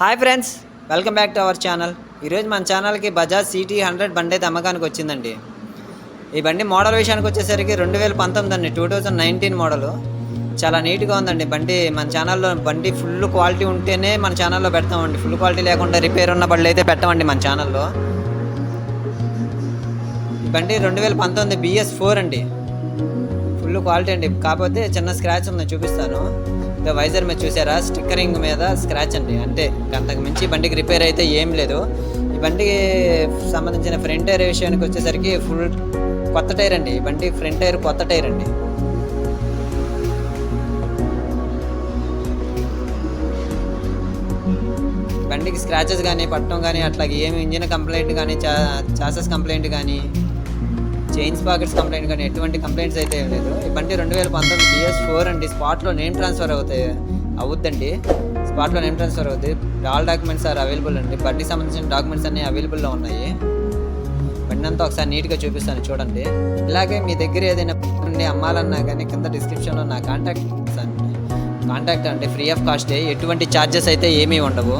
Hi friends welcome back to our channel ఈరోజు మన ఛానల్కి బజాజ్ సిటీ హండ్రెడ్ బండి అయితే అమ్మకానికి వచ్చిందండి. ఈ బండి మోడల్ విషయానికి వచ్చేసరికి రెండు వేల పంతొమ్మిది అండి టూ థౌజండ్ నైన్టీన్ మోడల్ చాలా నీట్గా ఉందండి బండి. మన ఛానల్లో బండి ఫుల్ క్వాలిటీ ఉంటేనే మన ఛానల్లో పెడతామండి. ఫుల్ క్వాలిటీ లేకుండా రిపేర్ ఉన్న బండ్లు అయితే పెట్టమండి మన ఛానల్లో ఈ బండి రెండు వేల పంతొమ్మిది బిఎస్ ఫోర్ అండి. ఫుల్ క్వాలిటీ అండి. కాకపోతే చిన్న స్క్రాచ్ ఉంది చూపిస్తాను. ఇదో వైజర్ మీద చూసారా? స్టిక్కరింగ్ మీద స్క్రాచ్ అండి. అంటే అంతకు మించి బండికి రిపేర్ అయితే ఏం లేదు. ఈ బండికి సంబంధించిన ఫ్రంట్ టైర్ విషయానికి వచ్చేసరికి ఫుల్ కొత్త టైర్ అండి. ఈ బండి ఫ్రంట్ టైర్ కొత్త టైర్ అండి. బండికి స్క్రాచెస్ కానీ పట్టడం కానీ అట్లాగే ఏమి ఇంజిన్ కంప్లైంట్ కానీ చా చాసెస్ కంప్లైంట్ కానీ చైన్స్ పాకెట్స్ కంప్లైంట్ కానీ ఎటువంటి కంప్లైంట్స్ అయితే ఏం లేదు. ఈ బండి రెండు వేల పంతొమ్మిది బిఎస్ ఫోర్ అండి. స్పాట్లో నేమ్ ట్రాన్స్ఫర్ అవుతాయి. అవుద్దండి. స్పాట్లో నేమ్ ట్రాన్స్ఫర్ అవుతుంది ఆల్ డాక్యుమెంట్స్ ఆర్ అవైలబుల్ అండి. బండికి సంబంధించిన డాక్యుమెంట్స్ అన్నీ అవైలబుల్లో ఉన్నాయి. బండి ఒకసారి నీట్గా చూపిస్తాను చూడండి. ఇలాగే మీ దగ్గర ఏదైనా బండి అమ్మాలన్నా కానీ కింద డిస్క్రిప్షన్లో నా కాంటాక్ట్ ఇస్తాను కాంటాక్ట్ అంటే ఫ్రీ ఆఫ్ కాస్టే ఎటువంటి ఛార్జెస్ అయితే ఏమీ ఉండవు.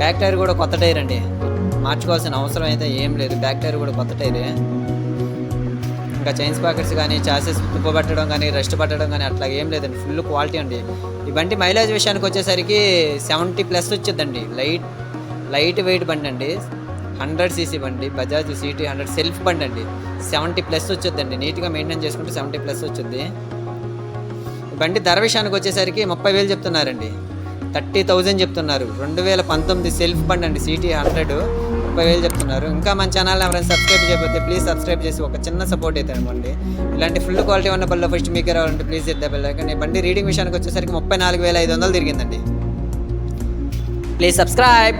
బ్యాక్ టైర్ కూడా కొత్త టైర్ అండి. మార్చుకోవాల్సిన అవసరం అయితే ఏం లేదు. బ్యాక్ టైర్ కూడా కొత్త టైరే ఇంకా చైన్స్ పాకెట్స్ కానీ చాసెస్ తుప్పుపట్టడం కానీ రెస్ట్ పట్టడం కానీ అట్లా ఏం లేదండి. ఫుల్ క్వాలిటీ అండి. ఈ బండి మైలేజ్ విషయానికి వచ్చేసరికి సెవెంటీ ప్లస్ వచ్చిందండి లైట్ లైట్ వెయిట్ బండి అండి. హండ్రెడ్ సీసీ బండి బజాజ్ సిటీ హండ్రెడ్ సెల్ఫ్ బండి అండి. సెవెంటీ ప్లస్ వచ్చొద్దండి. నీట్గా మెయింటైన్ చేసుకుంటే సెవెంటీ ప్లస్ వచ్చుద్ది. బండి ధర విషయానికి వచ్చేసరికి ముప్పై వేలు చెప్తున్నారండి. థర్టీ థౌజండ్ చెప్తున్నారు. రెండు వేల పంతొమ్మిది సెల్ఫ్ బండి అండి. సిటీ హండ్రెడ్ ముప్పై వేలు చెప్తున్నారు. ఇంకా మన ఛానల్ ఎవరైనా సబ్స్క్రైబ్ చేయకపోతే ప్లీజ్ సబ్స్క్రైబ్ చేసి ఒక చిన్న సపోర్ట్ అయితే ఇవ్వండి ఇలాంటి ఫుల్ క్వాలిటీ ఉన్న బల్లో ఫస్ట్ మీకే రావాలంటే ప్లీజ్ ఇద్దా కానీ బండి రీడింగ్ విషయానికి వచ్చేసరికి ముప్పై నాలుగు వేల ఐదు వందలు తిరిగిందండి. Please subscribe